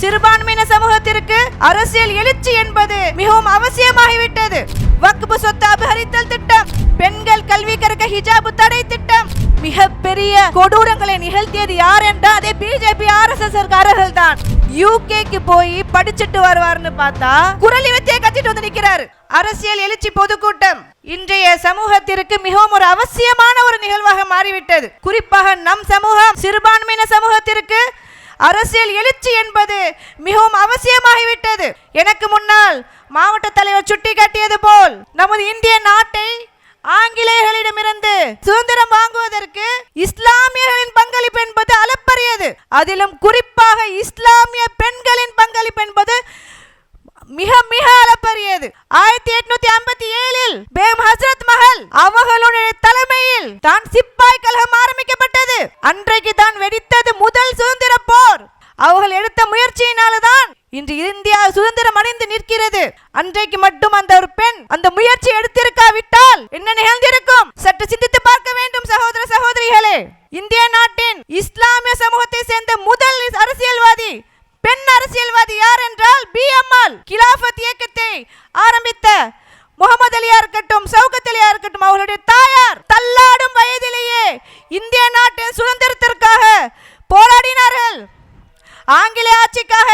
சிறுபான்மையின சமூகத்திற்கு அரசியல் எழுச்சி என்பது மிகவும் அவசியமாகிவிட்டது. வக்பு சொத்து அபகரித்தல் திட்டம் பெண்கள் கல்வி கற்க ஹிஜாபு தடை திட்டம் மிக பெரிய கொடூரங்களை நிகழ்த்தியது யார் என்றால் அதே பிஜேபி ஆர்எஸ்எஸ் காரர்கள் தான் யூகேக்கு போய் படிச்சுட்டு வருவார்னு பார்த்தா குரலி வித்தியை கத்திட்டு வந்து நிக்கிறாரு. அரசியல் எழுச்சி பொதுக்கூட்டம். இன்றைய சமூகத்திற்கு மிகவும் ஒரு அவசியமான ஒரு நிகழ்வாக மாறிவிட்டது. குறிப்பாக நம் சமூகம் சிறுபான்மையின சமூகத்திற்கு அரசியல் எழுச்சி என்பது மிகவும் அவசியமாகிவிட்டது. எனக்கு முன்னால் மாவட்ட தலைவர் சுட்டிக்காட்டியது போல் நமது இந்திய நாட்டை ஆங்கிலேயர்களிடமிருந்து சுதந்திரம் வாங்குவதற்கு இஸ்லாமியர்களின் பங்களிப்பு என்பது அளப்பரியது. அதிலும் குறிப்பாக இஸ்லாமிய பெண்களின் பங்களிப்பு என்பது மிக மிக அளப்பரியது. ஆயிரத்தி எட்நூத்தி ஐம்பத்தி ஏழில் பேம் ஹசரத் மஹல் அவர்களுடைய தலைமையில் தான் சிப்பாய் கழகம் ஆரம்பிக்கப்பட்ட அன்றைக்கு தான் வெடித்தது முதல் சுதந்திர போர் அவர்கள் எடுத்த முயற்சியினால்தான் இன்று இந்தியா சுதந்திரம் அடைந்து நிற்கிறது. அன்றைக்கு மட்டும் அந்த ஒரு பெண் அந்த முயற்சி எடுத்திருக்காவிட்டால் என்ன நிகழ்ந்திருக்கும்? சற்று சிந்தித்து பார்க்க வேண்டும் சகோதர சகோதரிகளே. இந்திய நாட்டின் இஸ்லாமிய சமூகத்தை சேர்ந்த முதல் அரசியல்வாதி பெண் அரசியல்வாதி யார் என்றால் பி. அம்மாள் கிலாபத் இயக்கத்தை ஆரம்பித்த முகமது அலியா இருக்கட்டும் சவுகத் அலியா இருக்கட்டும் அவர்களுடைய தாயார் இந்திய நாட்டின் சுதந்திரத்திற்கு போராடினார்கள் ஆங்கிலேய ஆட்சிக்காக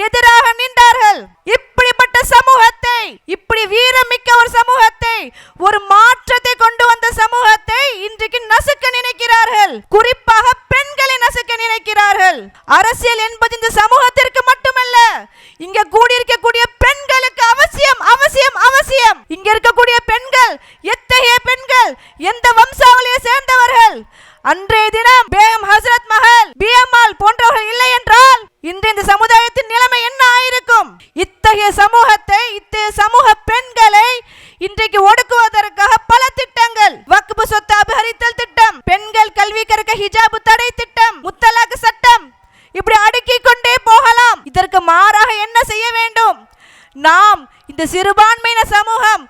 எதிராக நின்றார்கள் இப்படிப்பட்ட சமூகத்தை இப்படி வீரமிக்க ஒரு சமூகத்தை ஒரு மாற்றத்தை கொண்டு வந்த சமூகத்தை இன்றைக்கு நசுக்க நினைக்கிறார்கள் குறிப்பாக பெண்களை நசுக்க நினைக்கிறார்கள் அரசியல் என்பது இந்த சமூகத்திற்கு மட்டுமல்ல இங்க கூடியிருக்கக்கூடிய பெண்களுக்கு அவசியம் அவசியம் அவசியம் இங்க இருக்கக்கூடிய பெண்கள் எத்தகைய பெண்கள் எந்த வம்சாவளியை சேர்ந்தவர்கள் அன்றைய தினம் பேகம் ஹசரத் மஹல் பிஎம்ஆல் போன்றவர்கள் இல்லை என்றால் இன்று இந்த சமுதாயத்தின் நிலைமை என்ன ஆயிருக்கும் இத்தகைய சமூகத்தை இத்தகைய சமூக பெண்களை இன்றைக்கு ஒடுக்குவதற்காக பல திட்டங்கள் வக்பு சொத்து அபகரித்தல் திட்டம் பெண்கள் கல்வி கற்க ஹிஜாபு தடை திட்டம் முத்தலாக்கு சட்டம் இப்படி அடுக்கிக் கொண்டே போகலாம் இதற்கு மாறாக என்ன செய்ய வேண்டும் நாம் இந்த சிறுபான்மையின சமூகம்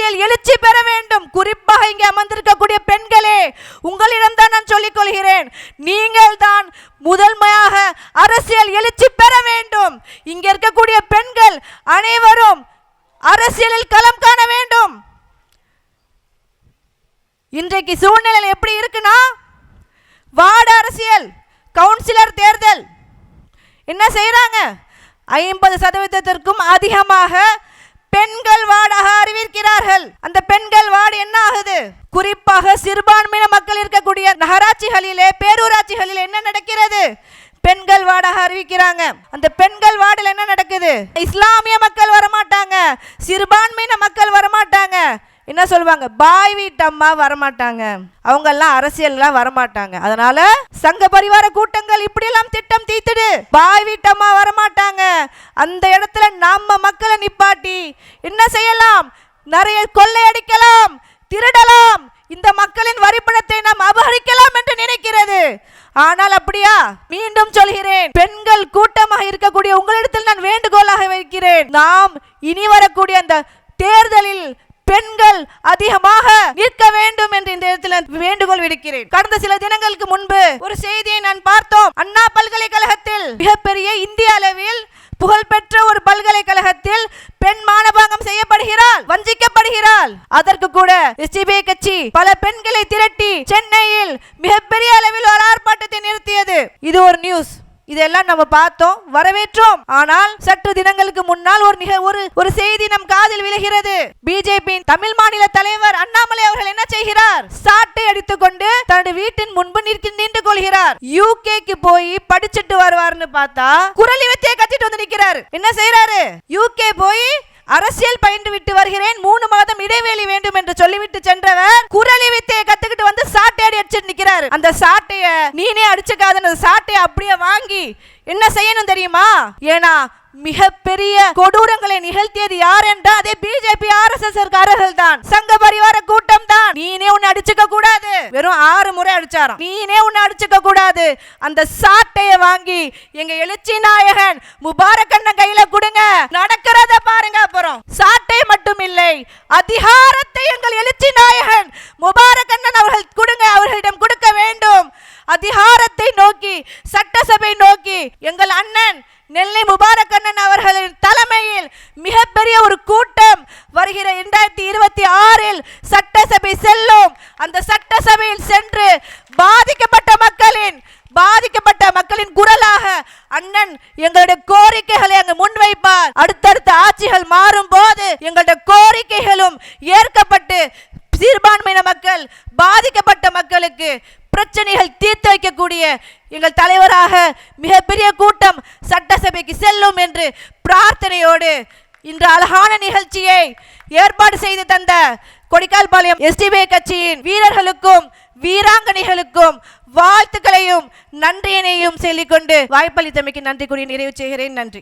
அரசியல் எழுச்சி பெற வேண்டும். குறிப்பாக இங்கே அமர்ந்திருக்கக்கூடிய பெண்களே உங்களிடம் தான் நான் சொல்லிக் கொள்கிறேன் நீங்கள் தான் முதன்மையாக அரசியல் எழுச்சி பெற வேண்டும். இங்க இருக்கக்கூடிய பெண்கள் அனைவரும் அரசியலில் களம் காண வேண்டும். இன்றைக்கு சூழ்நிலை எப்படி இருக்குன்னா வார்டு அரசியல் கவுன்சிலர் தேர்தல். என்ன செய்யறாங்க ஐம்பது சதவீதத்திற்கும் அதிகமாக பெண்கள் வார்டாக அறிவிக்கிறார்கள். அந்த பெண்கள் வார்டு என்ன ஆகுது குறிப்பாக சிறுபான்மையின மக்கள் இருக்கக்கூடிய நகராட்சிகளிலே பேரூராட்சிகளில் என்ன நடக்கிறது? பெண்கள் வார்டாக அறிவிக்கிறாங்க. அந்த பெண்கள் வார்டில் என்ன நடக்குது? இஸ்லாமிய மக்கள் வரமாட்டாங்க. சிறுபான்மையின மக்கள் வரமாட்டாங்க. என்ன சொல்லுவாங்க? பாய் வீட்டம்மா வரமாட்டாங்க. அவங்க எல்லாம் அரசியல்லாம் வரமாட்டாங்க. அதனால சங்க பரிவார கூட்டங்கள் இப்படியெல்லாம் திட்டம் தீத்துடு. பாய் வீட்டம்மா வரமாட்டாங்க. அந்த இடத்துல நம்ம மக்களை நிப்பாட்டி என்ன செய்யலாம்? நிறைய கொள்ளையடிக்கலாம் திருடலாம். இந்த மக்களின் வரிப்பணத்தை நாம் அபகரிக்கலாம் என்று நினைக்கிறது. ஆனால் அப்படியா? மீண்டும் சொல்கிறேன். பெண்கள் கூட்டமாக இருக்கக்கூடிய உங்களிடத்தில் நான் வேண்டுகோளாக வைக்கிறேன். நாம் இனி வரக்கூடிய அந்த தேர்தலில் பெண்கள் அதிகமாக நிற்க வேண்டும் என்று இந்த இடத்தில் வேண்டுகோள் விடுக்கிறேன். கடந்த சில தினங்களுக்கு முன்பு ஒரு செய்தியை நான் பார்த்தோம். அண்ணா பல்கலைக்கழகத்தில் மிகப்பெரிய இந்திய அளவில் புகழ்பெற்ற ஒரு பல்கலைக்கழகத்தில் பெண் மானபாங்கம் செய்யப்படுகிறாள் வஞ்சிக்கப்படுகிறாள். அதற்கு கூட எஸ்டிபி கட்சி பல பெண்களை திரட்டி சென்னையில் மிகப்பெரிய அளவில் ஒரு ஆர்ப்பாட்டத்தை நிறுத்தியது. இது ஒரு நியூஸ். இதெல்லாம் நம்ம பார்த்தோம் வரவேற்றோம். ஆனால் சற்று தினங்களுக்கு முன்னால் ஒரு நிக ஒரு ஒரு செய்தி நம் காதில் விழுகிறது. பிஜேபி தமிழ் மாநில தலைவர் அண்ணாமலை அவர்கள் என்ன செய்கிறார்? சாட்டை அடித்துக்கொண்டு தன்னுடைய வீட்டின் முன்பு நிற்க நின்று கொள்கிறார். யூகேக்கு போய் படிச்சுட்டு வருவார்னு பார்த்தா குரலி வித்தியை கத்திட்டு வந்து நிக்கிறாரு. என்ன செய்யறாரு யூகே போய் அரசியல் பயின்று விட்டு வருகிறேன். மூணு மாதம் இடைவெளி வேண்டும் என்று சொல்லிவிட்டு சென்றவர் குரலி வித்தையை கத்துக்கிட்டு வந்து சாட்டை அடி அடிச்சிட்டு நிக்கிறாரு. அந்த சாட்டைய நீனே அடிச்சுக்காதுன்னு சாட்டையை அப்படியே வாங்கி என்ன செய்யணும் தெரியுமா? ஏன்னா மிகப்பெரிய கொடூரங்களை நிகழ்த்தியது யார் என்றால் அதே பிஜேபி ஆர்எஸ்எஸ் காரர்கள் தான். சங்க பரிவார கூட்டம் தான். நீனே உன்னை அடிச்சுக்க கூடாது. வெறும் ஆறு முறை அடிச்சாராம். நீனே உன்னை அடிச்சுக்க கூடாது. அந்த சாட்டைய வாங்கி எங்க எழுச்சி நாயகன் முபாரக் அண்ணன் கையில கொடுங்க. நடக்கிறத பாருங்க அப்புறம். சாட்டை மட்டும் இல்லை அதிகாரத்தை எங்கள் எழுச்சி நாயகன் முபாரக் அண்ணன் அவர்கள் கொடுங்க அவர்களிடம் கொடுக்க வேண்டும் அதிகாரத்தை நோக்கி சட்டசபை நோக்கி எங்கள் அண்ணன் நெல்லை முபாரக் அண்ணன் அவர்களின் தலைமையில் மிகப்பெரிய ஒரு கூட்டம் வருகிற இரண்டாயிரத்தி இருபத்தி ஆறில் சட்டசபை செல்லும். அந்த சட்டசபையில் சென்று பாதிக்கப்பட்ட மக்களின் பாதிக்கப்பட்ட மக்களின் குரலாக அண்ணன் எங்களுடைய கோரிக்கைகளை அங்கு முன்வைப்பார். அடுத்தடுத்த ஆட்சிகள் மாறும் போது எங்களுடைய கோரிக்கைகளும் ஏற்கப்பட்டு சிறுபான்மையின மக்கள் பாதிக்கப்பட்ட மக்களுக்கு பிரச்சனைகள் தீர்த்து வைக்கக்கூடிய எங்கள் தலைவராக மிகப்பெரிய கூட்டம் சட்டசபைக்கு செல்லும் என்று பிரார்த்தனையோடு இன்று அழகான நிகழ்ச்சியை ஏற்பாடு செய்து தந்த கொடிக்கால்பாளையம் எஸ்டிபி கட்சியின் வீரர்களுக்கும் வீராங்கனைகளுக்கும் வாழ்த்துக்களையும் நன்றியினையும் சொல்லிக்கொண்டு வாய்ப்பளித்தமைக்கு நன்றி கூறி நிறைவு செய்கிறேன். நன்றி.